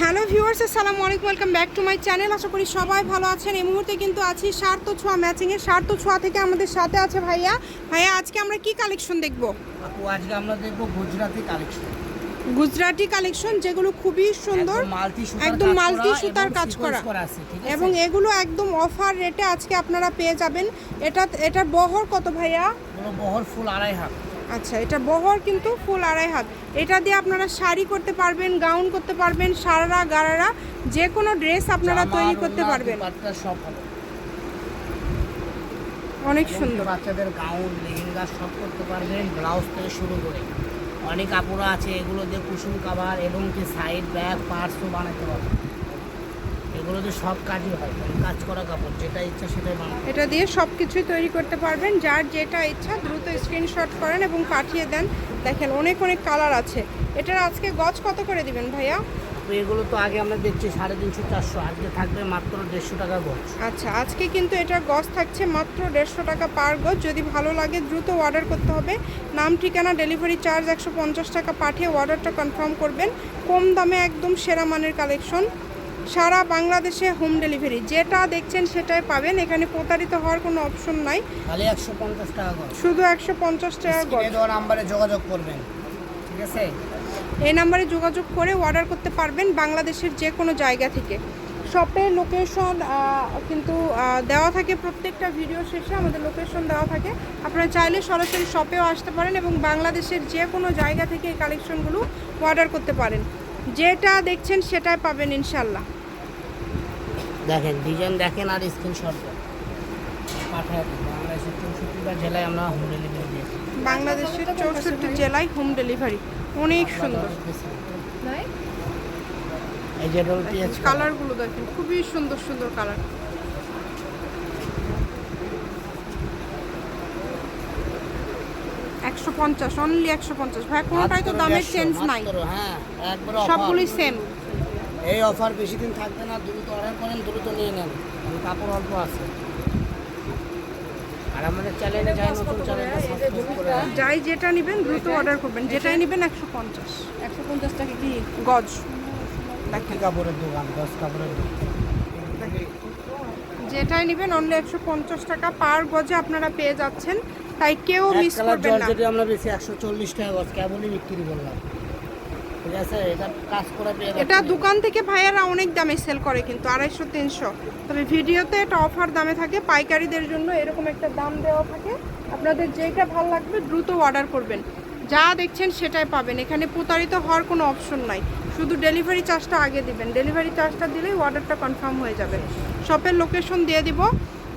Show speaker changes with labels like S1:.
S1: Hello viewers আসসালামু আলাইকুম welcome back to my channel. আশা করি সবাই ভালো আছেন। এই মুহূর্তে কিন্তু আছি সার্থ ছোঁয়া ম্যাচিংয়ে সার্থ ছোঁয়া থেকে আমাদের সাথে আছে ভাইয়া। ভাইয়া আজকে আমরা কি কালেকশন দেখব?
S2: আপু আজকে আমরা দেখব গুজরাটি কালেকশন
S1: গুজরাটি কালেকশন যেগুলো খুবই সুন্দর একদম মাল্টি সুতার কাজ করা এবং এগুলো একদম অফার রেটে আজকে আপনারা পেয়ে যাবেন। এটা এটার বহর কত ভাইয়া?
S2: বহর ফুল আড়াই হাত।
S1: আচ্ছা এটা বহর কিন্তু ফুল আড়াই হাত। এটা দিয়ে আপনারা শাড়ি করতে পারবেন গাউন করতে পারবেন সারারা গারারা যে কোনো ড্রেস আপনারা তৈরি করতে পারবেন। অনেক সুন্দর।
S2: বাচ্চাদের গাউন লেহেঙ্গা সব করতে পারবেন ব্লাউজ থেকে শুরু করে। অনেক কাপড় আছে এগুলো দিয়ে কুসুম কাভার এবং কি সাইড ব্যাগ পার্সও বানাতে পারবেন এগুলো দিয়ে সব কাজই হয় কাজ করা কাপড় যেটা ইচ্ছা সেটাই বানাতে
S1: এটা দিয়ে সব কিছুই তৈরি করতে পারবেন যার যেটা ইচ্ছা দ্রুত স্ক্রিনশট করেন এবং পাঠিয়ে দেন। দেখেন অনেক অনেক কালার আছে। এটার আজকে গজ কত করে দিবেন ভাইয়া?
S2: এগুলো তো আগে আমরা দেখছি সাড়ে তিনশো চারশো আজকে থাকবে মাত্র দেড়শো টাকা গজ।
S1: আচ্ছা আজকে কিন্তু এটার গজ থাকছে মাত্র দেড়শো টাকা পার গজ। যদি ভালো লাগে দ্রুত অর্ডার করতে হবে। নাম ঠিকানা ডেলিভারি চার্জ একশো পঞ্চাশ টাকা পাঠিয়ে অর্ডারটা কনফার্ম করবেন। কম দামে একদম সেরা মানের কালেকশন সারা বাংলাদেশে হোম ডেলিভারি। যেটা দেখছেন সেটাই পাবেন। এখানে প্রতারিত হওয়ার কোনো অপশন নাই।
S2: খালি একশো পঞ্চাশ টাকা
S1: শুধু একশো পঞ্চাশ টাকা
S2: দেওয়া নাম্বারে যোগাযোগ করবেন। ঠিক আছে?
S1: এই নাম্বারে যোগাযোগ করে অর্ডার করতে পারবেন বাংলাদেশের যে কোনো জায়গা থেকে। শপের লোকেশন কিন্তু দেওয়া থাকে প্রত্যেকটা ভিডিও শেষে। আমাদের লোকেশন দেওয়া থাকে। আপনারা চাইলে সরাসরি শপেও আসতে পারেন এবং বাংলাদেশের যে কোনো জায়গা থেকে এই কালেকশনগুলো অর্ডার করতে পারেন। যেটা দেখছেন সেটাই পাবেন ইনশাল্লাহ
S2: দেখেন ডিজাইন দেখেন আর স্ক্রিনশট পাঠায় দিন। বাংলাদেশের চৌষট্টিটা জেলায় আমরা হোম ডেলিভারি দিয়েছি
S1: বাংলাদেশের চৌষট্টি জেলায় হোম ডেলিভারি অনেক সুন্দর।
S2: এই যে রোল পেঁয়াজ
S1: কালারগুলো দেখেন খুবই সুন্দর সুন্দর কালার একশো পঞ্চাশ অনলি একশো পঞ্চাশ। ভাই কোনোটাই তো দামের
S2: 150,
S1: চেঞ্জ নাই।
S2: হ্যাঁ
S1: সবগুলোই সেম
S2: এই অফার বেশি দিন থাকবে না দ্রুত অর্ডার করেন দ্রুত নিয়ে নেন। কারণ কাপড় অল্প আছে। আর আমাদের চ্যানেলে যাই নতুন করে
S1: যাই যেটা নেবেন দ্রুত অর্ডার করবেন। যেটাই নেবেন একশো পঞ্চাশ।
S3: একশো পঞ্চাশ টাকা কি?
S1: গজ।
S2: কি কাপড়ের দোকান? দশ কাপড়ের দোকান।
S1: যেটাই নেবেন অনলি একশো পঞ্চাশ টাকা পার গজে আপনারা পেয়ে যাচ্ছেন। তাই কেউ মিস করবেন না।
S2: আমরা বেশি একশো চল্লিশ টাকা গজ কেবলই বিক্রি করলাম। এটা
S1: দোকান থেকে ভাইয়ারা অনেক দামে সেল করে কিন্তু, আড়াইশো, তিনশো। তবে ভিডিওতে এটা অফার দামে থাকে, পাইকারিদের জন্য এরকম একটা দাম দেওয়া থাকে। আপনাদের যেটা ভালো লাগবে দ্রুত অর্ডার করবেন। যা দেখছেন সেটাই পাবেন। এখানে প্রতারিত হওয়ার কোনো অপশন নাই। শুধু ডেলিভারি চার্জটা আগে দিবেন। ডেলিভারি চার্জটা দিলেই অর্ডারটা কনফার্ম হয়ে যাবে। শপের লোকেশন দিয়ে দিব।